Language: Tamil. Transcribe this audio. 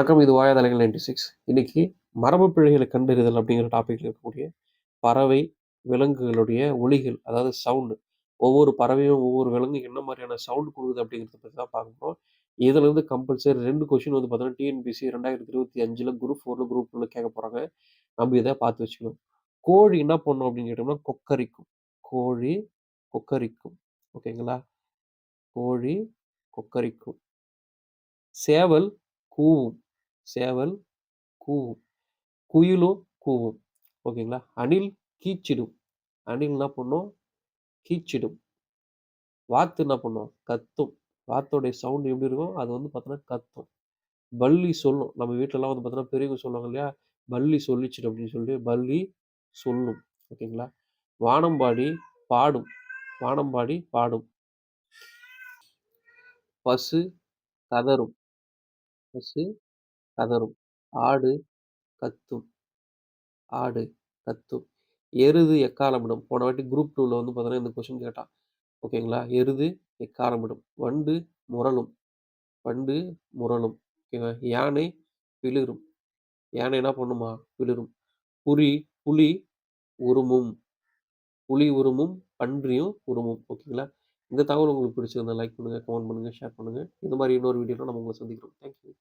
வணக்கம் இது வாயாதலைகள் நைன்டி சிக்ஸ். இன்னைக்கு மரபு பிழைகளை கண்டறிதல் அப்படிங்கிற டாபிக்ல இருக்கக்கூடிய பறவை விலங்குகளுடைய ஒளிகள் அதாவது சவுண்டு ஒவ்வொரு பறவையும் ஒவ்வொரு விலங்கு என்ன மாதிரியான சவுண்ட் கொடுக்குது அப்படிங்கிறத பற்றி தான் பார்க்க போகிறோம் இருந்து கம்பல்சரி ரெண்டு கொஷின் வந்து பார்த்தோன்னா டிஎன்பிசி ரெண்டாயிரத்தி இருபத்தி அஞ்சில் குரூப் ஃபோரில் குரூப் டூவில் கேட்க போகிறாங்க நம்ம இதை பார்த்து வச்சுக்கணும். கோழி என்ன பண்ணும் அப்படின்னு கேட்டோம்னா கொக்கரிக்கும். கோழி கொக்கரிக்கும். ஓகேங்களா கோழி கொக்கரிக்கும். சேவல் கூவும். சேவல் கூவும் குயிலும் கூவும் ஓகேங்களா? அணில் கீச்சிடும் அணில் என்ன பண்ணும்? கீச்சிடும் வாத்து என்ன பண்ணும்? கத்தும். வாத்தோடைய சவுண்ட் எப்படி இருக்கும்? அது வந்து பார்த்தோன்னா கத்தும். பள்ளி சொல்லும். நம்ம வீட்டிலலாம் வந்து பார்த்தோன்னா பெரியவங்க சொல்லுவாங்க இல்லையா? பள்ளி சொல்லிச்சிடும் அப்படின்னு சொல்லிட்டு பள்ளி சொல்லும். ஓகேங்களா? வானம்பாடி பாடும். வானம்பாடி பாடும். பசு கதரும் பசு கதறும் ஆடு கத்தும். ஆடு கத்தும். எருது எக்காலமிடும்? போன வாட்டி குரூப் டூவில் வந்து பார்த்தோன்னா இந்த கொஷின் கேட்டான். ஓகேங்களா எருது எக்காலமிடும்? வண்டு முரளும் வண்டு முரளும் ஓகேவா யானை பிளிரும். யானை என்ன பண்ணுமா? பிளிரும். புலி புலி உருமும். புலி உருமும் பன்றியும் உருமும். ஓகேங்களா இந்த தகவல் உங்களுக்கு பிடிச்சிருந்தா லைக் பண்ணுங்கள் கமெண்ட் பண்ணுங்கள் ஷேர் பண்ணுங்கள் இந்த மாதிரி இன்னொரு வீடியோவில் நம்ம உங்களை சந்திக்கிறோம். தேங்க்யூ